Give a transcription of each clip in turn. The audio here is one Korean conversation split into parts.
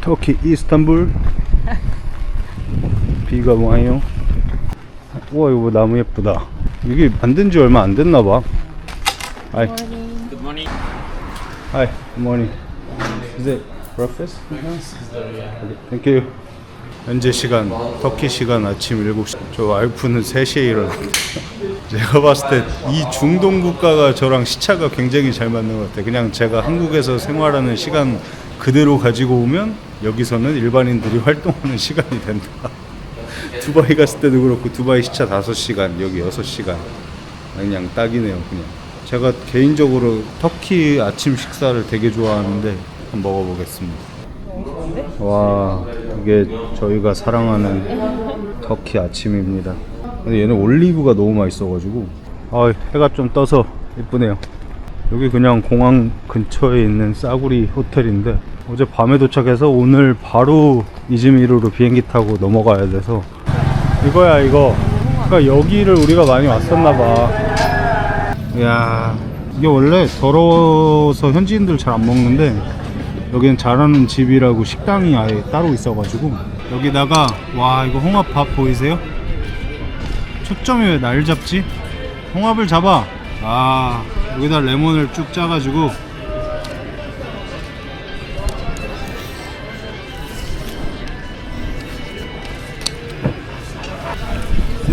터키 이스탄불 비가 와요 우와 이거 나무 예쁘다 이게 만든 지 얼마 안 됐나 봐 Hi. Good morning. Hi. Good morning. Is it breakfast? Okay, Thank you. 현재 시간 터키 시간 아침 7시 저 와이프는 3시에 일어납니다 제가 봤을 때 이 중동 국가가 저랑 시차가 굉장히 잘 맞는 것 같아요 그냥 제가 한국에서 생활하는 시간 그대로 가지고 오면 여기서는 일반인들이 활동하는 시간이 된다. 두바이 갔을 때도 그렇고 두바이 시차 5시간 여기 6시간. 그냥 딱이네요 그냥. 제가 개인적으로 터키 아침 식사를 되게 좋아하는데 한번 먹어보겠습니다. 와 이게 저희가 사랑하는 터키 아침입니다. 근데 얘는 올리브가 너무 맛있어가지고. 아 해가 좀 떠서 예쁘네요. 여기 그냥 공항 근처에 있는 싸구리 호텔인데 어제 밤에 도착해서 오늘 바로 이즈미르로 비행기 타고 넘어가야 돼서 이거야 이거 그러니까 여기를 우리가 많이 왔었나 봐 이야 이게 원래 더러워서 현지인들 잘 안 먹는데 여기는 잘하는 집이라고 식당이 아예 따로 있어가지고 여기다가 와 이거 홍합밥 보이세요? 초점이 왜 날 잡지? 홍합을 잡아 아 여기다 레몬을 쭉 짜가지고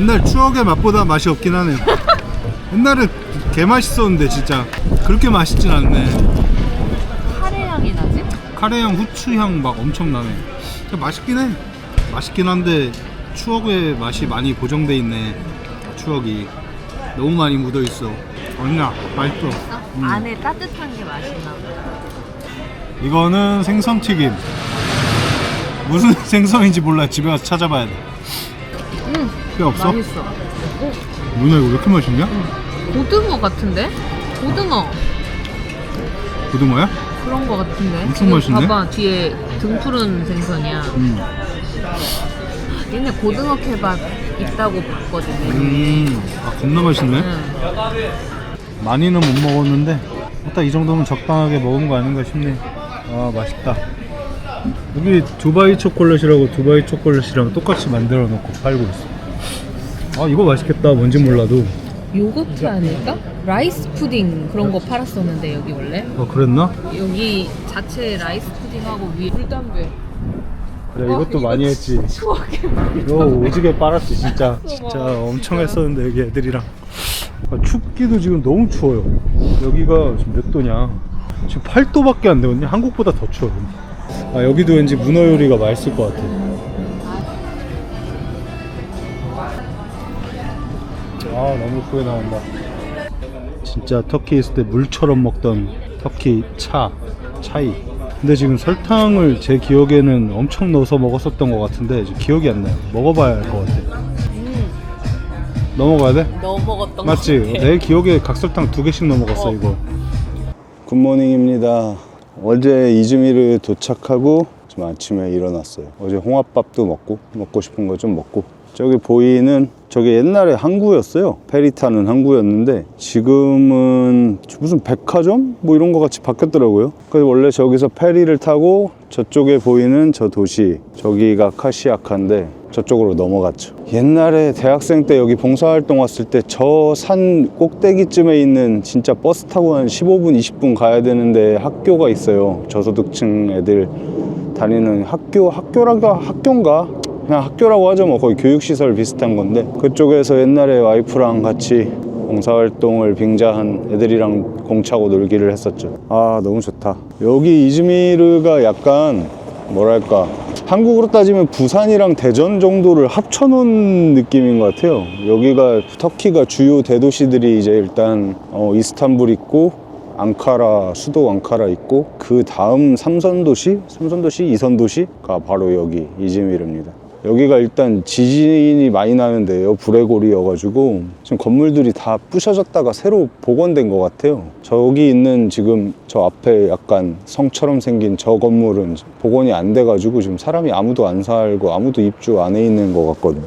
옛날 추억의 맛보다 맛이 없긴 하네요 옛날에 개 맛있었는데 진짜 그렇게 맛있진 않네 카레 향이 나지? 카레향, 후추향 막 엄청 나네. 맛있긴 해. 맛있긴 한데 추억의 맛이 많이 보정돼 있네. 추억이 너무 많이 묻어 있어. 아니야, 맛있어. 음. 안에 따뜻한 게 맛있나 봐. 이거는 생선 튀김. 무슨 생선인지 몰라. 집에 가서 찾아봐야 돼. 응, 뼈 없어? 맛있어. 누나 이거 왜 이렇게 맛있냐? 고등어 같은데? 고등어 고등어야? 그런 거 같은데. 엄청 지금 맛있네? 봐봐 뒤에 등 푸른 생선이야. 음. 얘네 고등어 케밥 있다고 봤거든. 음. 아 겁나 맛있네. 응. 많이는 못 먹었는데 일단 이 정도면 적당하게 먹은 거 아닌가 싶네. 아 맛있다. 여기 두바이 초콜릿이라고 두바이 초콜릿이랑 똑같이 만들어 놓고 팔고 있어. 아 이거 맛있겠다. 뭔지 몰라도. 요거트 아닐까? 라이스 푸딩 그런 거 팔았었는데 여기 원래 어 그랬나? 여기 자체 라이스 푸딩하고 위에 물담배 그래 어, 이것도 많이 했지. 추억의 이거 오지게 빨았지 진짜. 진짜 엄청 했었는데 여기 애들이랑. 아, 춥기도 지금 너무 추워요. 여기가 지금 몇 도냐? 지금 8도밖에 안 되거든요. 한국보다 더 추워. 아 여기도 왠지 문어 요리가 맛있을 것 같아. 아 너무 후회 나온다. 진짜 터키 있을 때 물처럼 먹던 터키 차 차이. 근데 지금 설탕을 제 기억에는 엄청 넣어서 먹었었던 것 같은데 기억이 안 나요. 먹어봐야 할 것 같아. 넘어가야 돼? 넣어 먹었던 맞지? 거 같아. 내 기억에 각설탕 두 개씩 넘어갔어 이거. 굿모닝입니다. 어제 이즈미르 도착하고 지금 아침에 일어났어요. 어제 홍합밥도 먹고 먹고 싶은 거 좀 먹고. 저기 보이는 저게 옛날에 항구였어요. 페리 타는 항구였는데 지금은 무슨 백화점 뭐 이런 거 같이 바뀌었더라고요. 그래서 원래 저기서 페리를 타고 저쪽에 보이는 저 도시 저기가 카시아카인데 저쪽으로 넘어갔죠. 옛날에 대학생 때 여기 봉사활동 왔을 때 저 산 꼭대기쯤에 있는 진짜 버스 타고 한 15분, 20분 가야 되는데 학교가 있어요. 저소득층 애들 다니는 학교, 학교라가 학교인가? 그냥 학교라고 하죠. 뭐 거의 교육시설 비슷한 건데 그쪽에서 옛날에 와이프랑 같이 봉사활동을 빙자한 애들이랑 공차고 놀기를 했었죠. 아 너무 좋다. 여기 이즈미르가 약간 뭐랄까 한국으로 따지면 부산이랑 대전 정도를 합쳐놓은 느낌인 것 같아요. 여기가 터키가 주요 대도시들이 이제 일단 어, 이스탄불 있고 앙카라 수도 앙카라 있고 그 다음 삼선 도시, 삼선 도시, 이선 도시가 바로 여기 이즈미르입니다. 여기가 일단 지진이 많이 나는데요. 불레골이어가지고 지금 건물들이 다 부셔졌다가 새로 복원된 것 같아요. 저기 있는 지금 저 앞에 약간 성처럼 생긴 저 건물은 복원이 안 돼가지고 지금 사람이 아무도 안 살고 아무도 입주 안 해 있는 것 같거든요.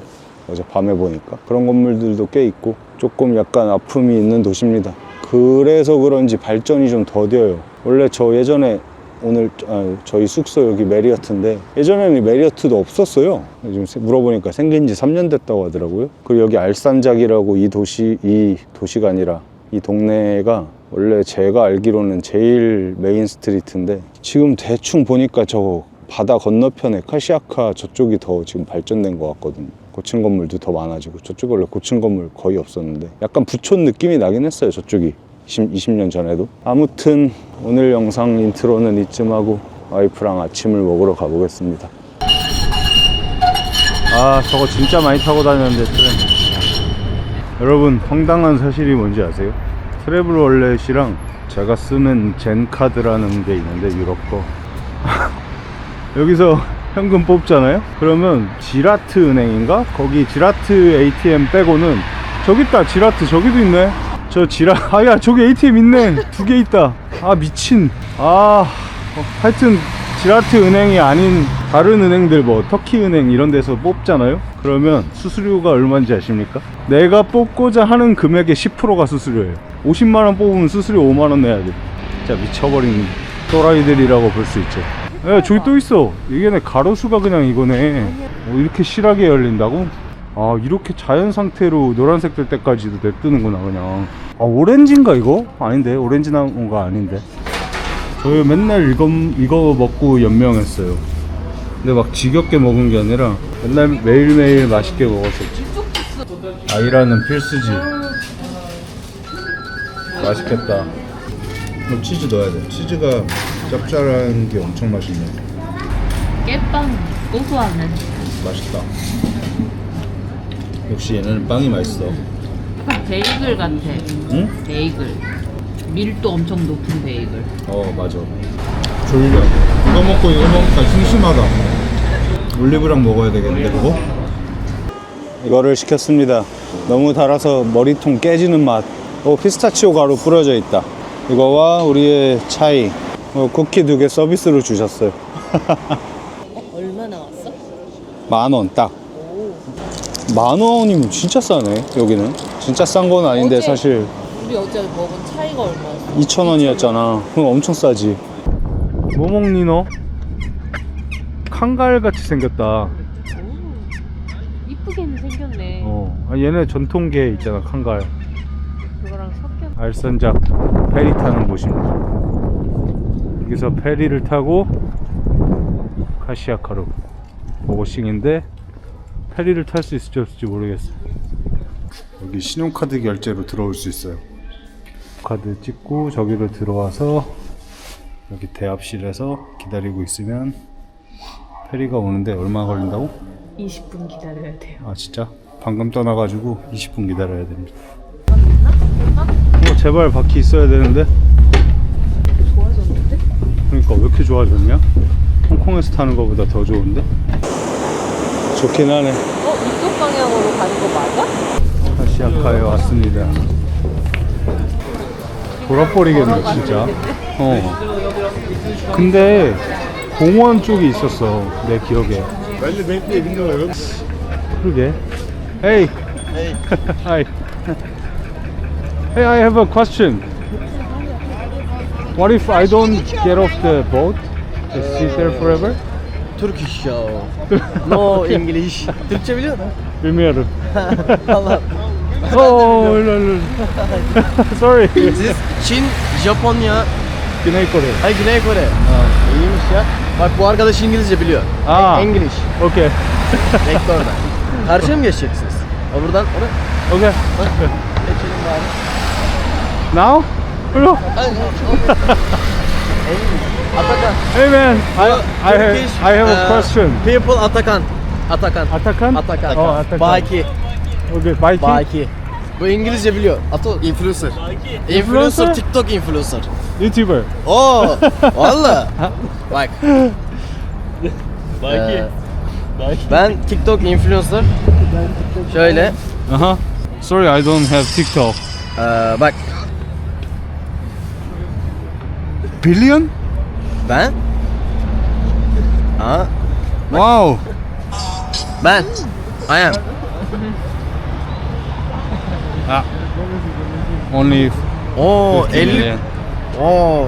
어제 밤에 보니까 그런 건물들도 꽤 있고 조금 약간 아픔이 있는 도시입니다. 그래서 그런지 발전이 좀 더뎌요. 원래 저 예전에 오늘 아, 저희 숙소 여기 메리어트인데 예전에는 메리어트도 없었어요. 지금 세- 물어보니까 생긴 지 3년 됐다고 하더라고요. 그리고 여기 알산작이라고 이 도시 이 도시가 아니라 이 동네가 원래 제가 알기로는 제일 메인 스트리트인데 지금 대충 보니까 저 바다 건너편에 카시아카 저쪽이 더 지금 발전된 것 같거든요. 고층 건물도 더 많아지고 저쪽 원래 고층 건물 거의 없었는데 약간 부촌 느낌이 나긴 했어요 저쪽이 20, 20년 전에도 아무튼 오늘 영상 인트로는 이쯤 하고 와이프랑 아침을 먹으러 가보겠습니다 아 저거 진짜 많이 타고 다녔는데 트램 여러분 황당한 사실이 뭔지 아세요? 트래블 월렛이랑 제가 쓰는 젠카드라는 게 있는데 유럽 거 여기서 현금 뽑잖아요? 그러면 지라트 은행인가? 거기 지라트 ATM 빼고는 저기 있다 지라트 저기도 있네 저 지라 아야 저기 ATM 있네. 두 개 있다. 아 미친. 아 어, 하여튼 지라트 은행이 아닌 다른 은행들 뭐 터키 은행 이런 데서 뽑잖아요? 그러면 수수료가 얼마인지 아십니까? 내가 뽑고자 하는 금액의 10%가 수수료예요. 50만원 뽑으면 수수료 5만원 내야 돼 진짜 미쳐버린 또라이들이라고 볼 수 있죠. 야 저기 또 있어. 이게 내 가로수가 그냥 이거네. 어, 이렇게 실하게 열린다고? 아 이렇게 자연 상태로 노란색 될 때까지도 냅두는구나 그냥. 아 오렌지인가 이거? 아닌데? 오렌지 나무가 아닌데? 저희 맨날 이거, 이거 먹고 연명했어요. 근데 막 지겹게 먹은 게 아니라 맨날 매일매일 맛있게 먹었었지. 아이라는 필수지. 맛있겠다. 그럼 치즈 넣어야 돼. 치즈가 짭짤한 게 엄청 맛있네. 깨빵 고소하네. 맛있다 역시 얘는 빵이 맛있어 베이글 같아. 응? 베이글. 밀도 엄청 높은 베이글. 어 맞아 졸려 이거 먹고 이거 먹으니까 심심하다 올리브랑 먹어야 되겠는데 그거? 이거를 시켰습니다 너무 달아서 머리통 깨지는 맛 어, 피스타치오 가루 뿌려져 있다 이거와 우리의 차이 어, 쿠키 두 개 서비스로 주셨어요 얼마 나왔어? 만 원 딱 만 원이면 진짜 싸네 여기는 진짜 싼 건 아닌데 어제- 사실 우리 어제 먹은 차이가 얼마였어? 2,000원이었잖아. 그럼 엄청 싸지. 뭐 먹니 너? 칸갈 같이 생겼다. 이쁘게는 생겼네. 어. 아, 얘네 전통계 있잖아, 칸갈. 그거랑 섞여. 알선작 페리 타는 곳입니다. 여기서 페리를 타고 카시아카로 보고싱인데 페리를 탈 수 있을지 없을지 모르겠어. 여기 신용카드 결제로 들어올 수 있어요. 카드 찍고 저기로 들어와서 여기 대합실에서 기다리고 있으면 페리가 오는데 얼마 걸린다고? 20분 기다려야 돼요. 아 진짜? 방금 떠나가지고 20분 기다려야 됩니다. 어 제발 바퀴 있어야 되는데. 좋아졌는데? 그러니까 왜 이렇게 좋아졌냐? 홍콩에서 타는 것보다 더 좋은데? 좋긴 하네. 어 이쪽 방향으로 가는 거 맞아? 아시아카에 왔습니다. 돌아버리겠네 진짜. 어. 근데 공원 쪽이 있었어 내 기억에. 그러게. Hey. Hi. Hey, I have a question. What if I don't get off the boat? Just sit there forever? Turkish ya. No English. Türkçe biliyor musun? Bilmiyorum. Allah. Oh, öyle öyle. Sorry. Siz Çin, Japonya, Güney Kore. ay Güney Kore. İyiymiş ya. Bak bu arkadaş İngilizce biliyor. Aa. English. Okay. Orada. Karşıya mı geçeceksiniz? Ha buradan oraya. Okay. Geçelim bari. Now? Hello. Hadi. Atakan. Hey man, I, I, have, Turkish, I have a uh, question. People Atakan. Atakan. Atakan? Atakan. Oh, Atakan. Baki. Okay, biking? Baki. Bu İngilizce biliyor. Ato influencer. Influencer? Influencer, TikTok influencer. YouTuber. Oo, valla. Bak. Ee, ben TikTok influencer. Şöyle. Uh-huh. Sorry, I don't have TikTok. ee, bak Billion? Ben. Aa, Wow. ben. I am. Ah. Only Oo 50 50. million. Oo.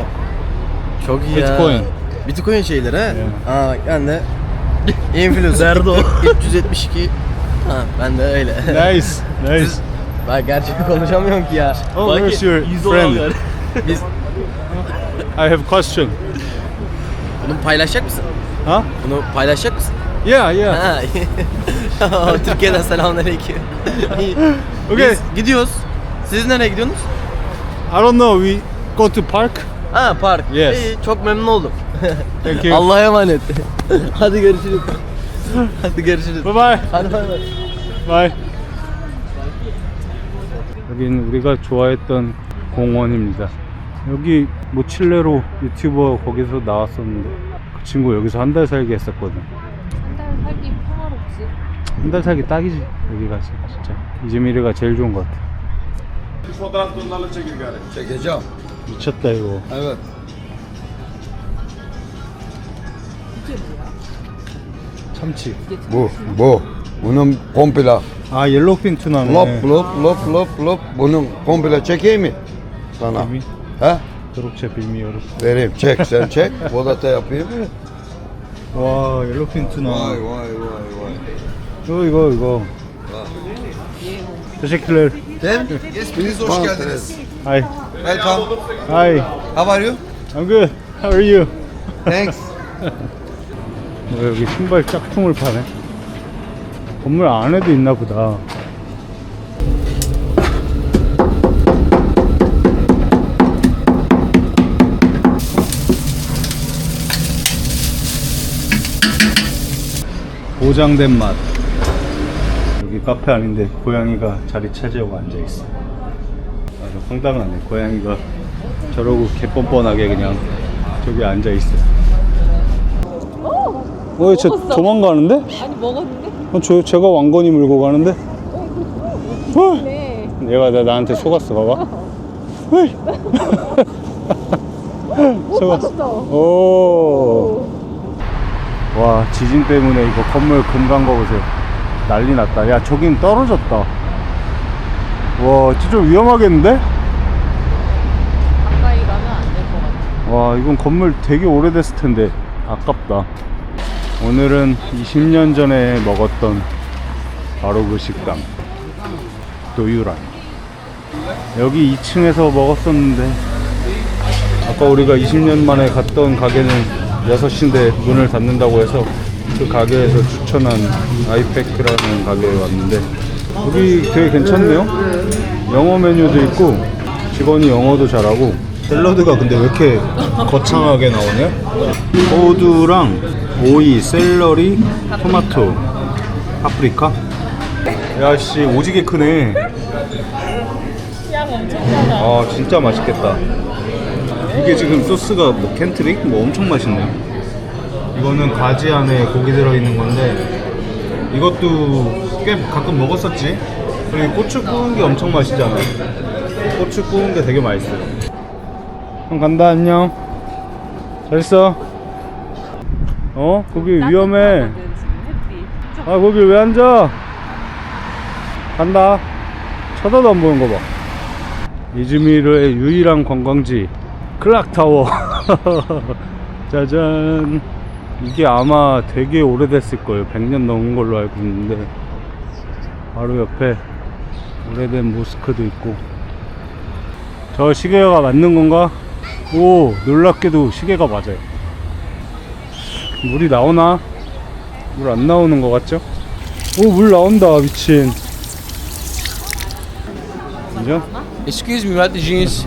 Çok iyi ya. Bitcoin. Bitcoin şeyleri he? Aa, ben de influencer 372. Ha, ben de öyle. Nice, nice. Ben gerçek konuşamıyorum ki ya. Oh, where's your friend? Biz I have question. bunu paylaşacak mısın? Huh? Bunu paylaşacak mısın? Yeah, yeah. Ha. Türkiye'den selamünaleyküm. Okay. Biz gidiyoruz. Siz nereye gidiyorsunuz? I don't know. We go to park. Ha park. Yes. İyi, çok memnun oldum. Thank you. Allah'a emanet. Hadi görüşürüz. Hadi görüşürüz. Bye bye. Hadi bay bay. Bye. 여기는 우리가 좋아했던 공원입니다. 여기 뭐 칠레로 유튜버 거기서 나왔었는데 그 친구 여기서 한 달 살기 했었거든. 한 달 살기 평화롭지. 한 달 살기 딱이지 여기가 진짜 이즈미르가 제일 좋은 것 같아. Çekeceğim. 미쳤다 이거. Evet. 참치. Bu, bu. Bunun komple. 아 옐로우핀 투나네. Lop, lop, lop, lop, lop. Bunun komple çekeyim mi? Sana. Tabii. He? 도록채 bilmiyorum. Vereyim. Çek, sen çek. Vodata yapayım. 와 옐로우핀 투나. Vay, vay, vay, vay. 이거 이거 이거. teşekkürler. Dem? Hepiniz hoş geldiniz. Hi. Welcome. Hi. How are you? I'm good. How are you? Thanks. 뭐 여기 신발 짝퉁을 파네. 건물 안에도 있나 보다. 보장된 맛. 여기 카페 아닌데 고양이가 자리 차지하고 앉아 있어. 아주 황당하네. 고양이가 저러고 개뻔뻔하게 그냥 저기 앉아 있어. 어, 쟤 먹었어. 도망가는데? 아니 먹었는데? 어, 저, 제가 왕건이 물고 가는데? 어, 네. 얘가 나, 나한테 속았어, 봐봐. 속았어. 오. 와, 지진 때문에 이거 건물 금간 거 보세요. 난리 났다. 야, 저긴 떨어졌다. 와, 진짜 위험하겠는데? 가까이 가면 안 될 것 같아. 와 이건 건물 되게 오래됐을 텐데 아깝다 오늘은 20년 전에 먹었던 바로 그 식당 도유란 여기 2층에서 먹었었는데 아까 우리가 20년 만에 갔던 가게는 6시인데 문을 닫는다고 해서 그 가게에서 추천한 아이팩크라는 가게에 왔는데 여기 되게 괜찮네요. 영어 메뉴도 있고 직원이 영어도 잘하고. 샐러드가 근데 왜 이렇게 거창하게 나오냐? 호두랑 오이, 샐러리, 토마토, 파프리카? 야씨 오지게 크네. 향 엄청 많아. 아 진짜 맛있겠다 이게 지금 소스가 뭐 켄트릭? 뭐 엄청 맛있네 이거는 가지 안에 고기 들어있는 건데 이것도 꽤 가끔 먹었었지? 그리고 고추 구운 게 엄청 맛있잖아 고추 구운 게 되게 맛있어요. 형 간다 안녕. 잘 있어. 어? 거기 위험해. 아 거기 왜 앉아? 간다. 쳐다도 안 보는 거 봐. 이즈미르의 유일한 관광지 클락타워 짜잔 이게 아마 되게 오래됐을 거예요 100년 넘은 걸로 알고 있는데 바로 옆에 오래된 모스크도 있고 저 시계가 맞는 건가? 오 놀랍게도 시계가 맞아요 물이 나오나? 물 안 나오는 것 같죠? 오 물 나온다 미친 그죠? Excuse me, the jeans.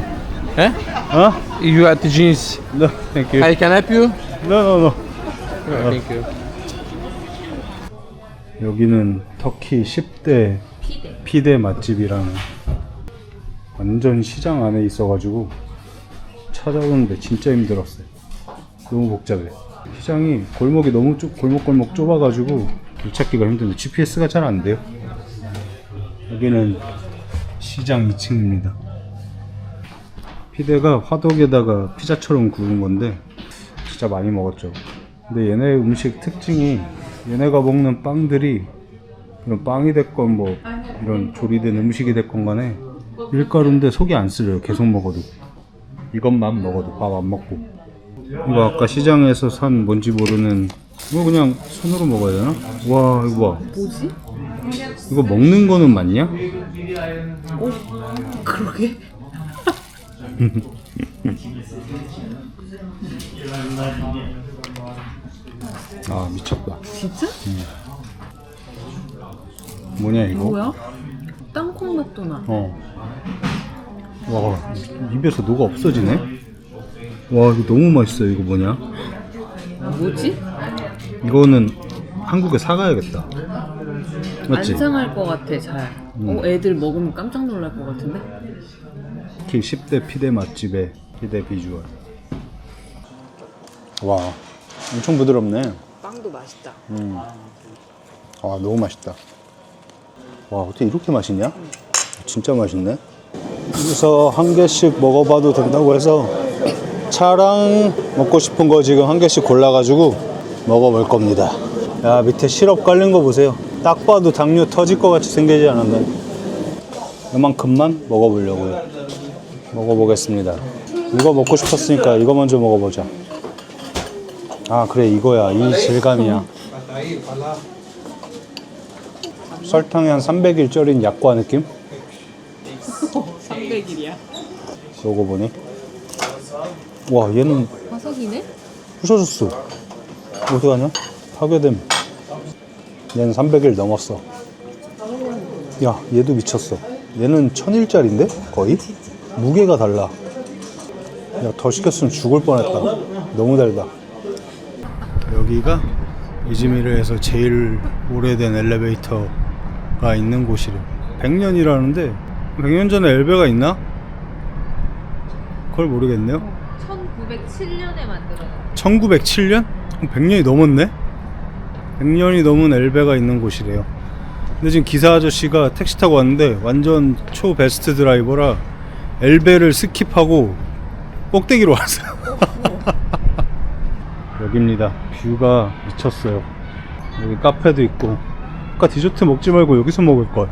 어? You have the jeans. No, thank you. I can help you? No, no, no. Thank you. 여기는 터키 10대 피대 맛집이랑 완전 시장 안에 있어가지고 찾아오는데 진짜 힘들었어요. 너무 복잡해. 시장이 골목이 너무 좁, 골목골목 좁아가지고 길 찾기가 힘든데 GPS가 잘 안 돼요. 여기는 시장 2층입니다. 피대가 화덕에다가 피자처럼 구운 건데 진짜 많이 먹었죠. 근데 얘네 음식 특징이 얘네가 먹는 빵들이 이런 빵이 됐건 뭐 이런 조리된 음식이 됐건 간에 밀가루인데 속이 안 쓰려요. 계속 먹어도 이것만 먹어도 밥 안 먹고 이거 아까 시장에서 산 뭔지 모르는 이거 그냥 손으로 먹어야 되나? 와 이거 봐 뭐지? 이거 먹는 거는 맞냐? 그러게. 아 미쳤다 진짜? 뭐냐 이거? 뭐야? 땅콩 맛도 나. 어. 와, 입에서 녹아 없어지네? 와, 이거 너무 맛있어. 이거 뭐냐? 뭐지? 이거는 한국에 사가야겠다. 맞지? 안 상할 것 같아 잘. 어 애들 먹으면 깜짝 놀랄 것 같은데? 특히 10대 피대 맛집의 피대 비주얼. 와, 엄청 부드럽네. 빵도 맛있다. 아, 너무 맛있다. 와, 어떻게 이렇게 맛있냐? 진짜 맛있네. 그래서 한 개씩 먹어봐도 된다고 해서 차랑 먹고 싶은 거 지금 한 개씩 골라가지고 먹어볼 겁니다. 야, 밑에 시럽 깔린 거 보세요. 딱 봐도 당뇨 터질 것 같이 생기지 않았네. 이만큼만 먹어보려고요. 먹어보겠습니다. 이거 먹고 싶었으니까 이거 먼저 먹어보자. 아, 그래, 이거야. 이 질감이야. 설탕이 한 300일 절인 약과 느낌? 300일이야. 먹어보니 와 얘는 화석이네? 부서졌어 어떡하냐? 파괴됨 얘는 300일 넘었어 야 얘도 미쳤어 얘는 1000일짜리인데 거의? 무게가 달라 야 더 시켰으면 죽을 뻔했다 너무 달다 여기가 이즈미르에서 제일 오래된 엘리베이터가 있는 곳이래 100년이라는데 100년 전에 엘베가 있나? 그걸 모르겠네요 1907년에 만들어졌어. 1907년? 100년이 넘었네? 100년이 넘은 엘베가 있는 곳이래요. 근데 지금 기사 아저씨가 택시 타고 왔는데 완전 초 베스트 드라이버라 엘베를 스킵하고 꼭대기로 왔어요. 여기입니다. 뷰가 미쳤어요. 여기 카페도 있고 아까 디저트 먹지 말고 여기서 먹을 걸.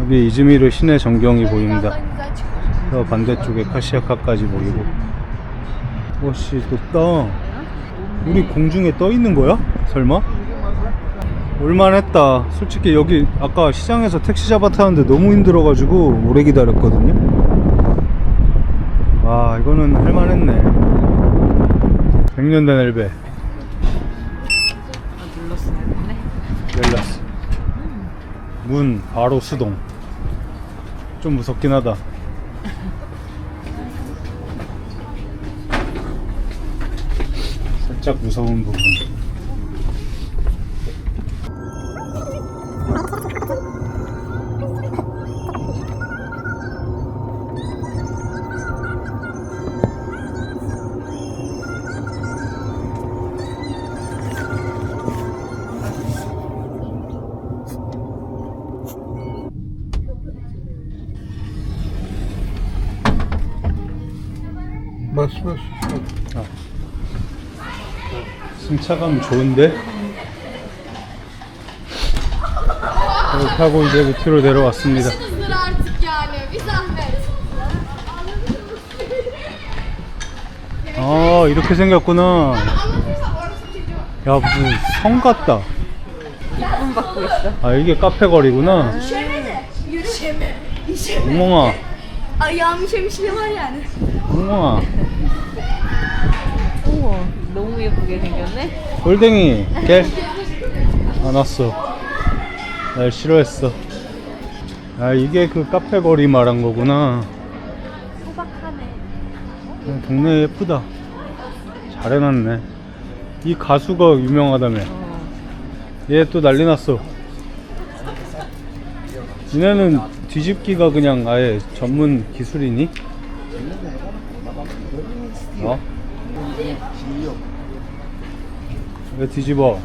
여기 이즈미르 시내 전경이 보입니다. 저 반대쪽에 카시아카까지 보이고 와씨 높다 우리 공중에 떠 있는 거야? 설마? 올만했다. 솔직히 여기 아까 시장에서 택시 잡아 타는데 너무 힘들어가지고 오래 기다렸거든요. 아 이거는 할만했네. 100년 된 엘베. 열렸어 문 바로 수동. 좀 무섭긴 하다. 살짝 무서운 부분 승차감 좋은데? 여기 타고 이제 밑으로 내려왔습니다 Hızlıdır artık yani. Bir zahmet. 아 이렇게 생겼구나 야 무슨 성 같다. 아 이게 카페 거리구나 Yürüyüşeme. İşeme. 웅멍아 Ayağım işemişliği var yani. 웅멍아 우와, 너무 예쁘게 생겼네. 골댕이 개? 안 왔어 날 싫어했어 아 이게 그 카페 거리 말한 거구나 소박하네 동네 예쁘다 잘 해놨네 이 가수가 유명하다며 얘 또 난리 났어 니네는 뒤집기가 그냥 아예 전문 기술이니? 어? 왜 뒤집어?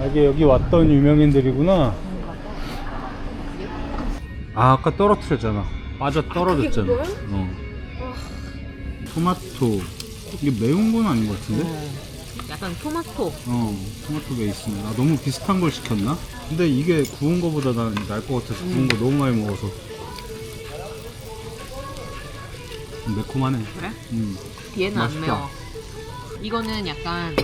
아, 이게 여기 왔던 유명인들이구나. 아, 아까 떨어뜨렸잖아. 빠져 떨어졌잖아. 어. 토마토. 이게 매운 건 아닌 것 같은데? 약간 토마토. 어, 토마토 베이스네. 아, 너무 비슷한 걸 시켰나? 근데 이게 구운 거보다 난날것 같아서 구운 거 너무 많이 먹어서. 매콤하네. 그래? 음. 얘는 안 맛있다. 매워. 이거는 약간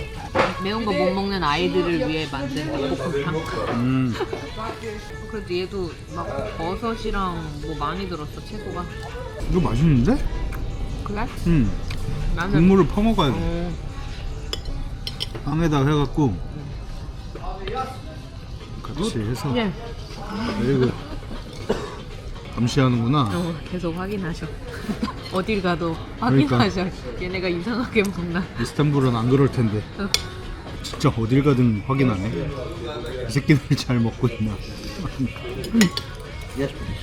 매운 거 못 먹는 아이들을 위해 만든 볶음탕. 음. 그래도 얘도 막 버섯이랑 뭐 많이 들었어 채소가. 이거 맛있는데? 그래? 음. 나는 국물을 퍼먹어야 돼. 어, 빵에다 해갖고 같이 해서 예. 그리고 감시하는구나. 어, 계속 확인하셔. 어딜 가도 그러니까. 확인하셔. 얘네가 이상하게 먹나. 이스탄불은 안 그럴 텐데 어. 진짜 어딜 가든 확인하네. 이 새끼들 잘 먹고 있나.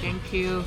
땡큐.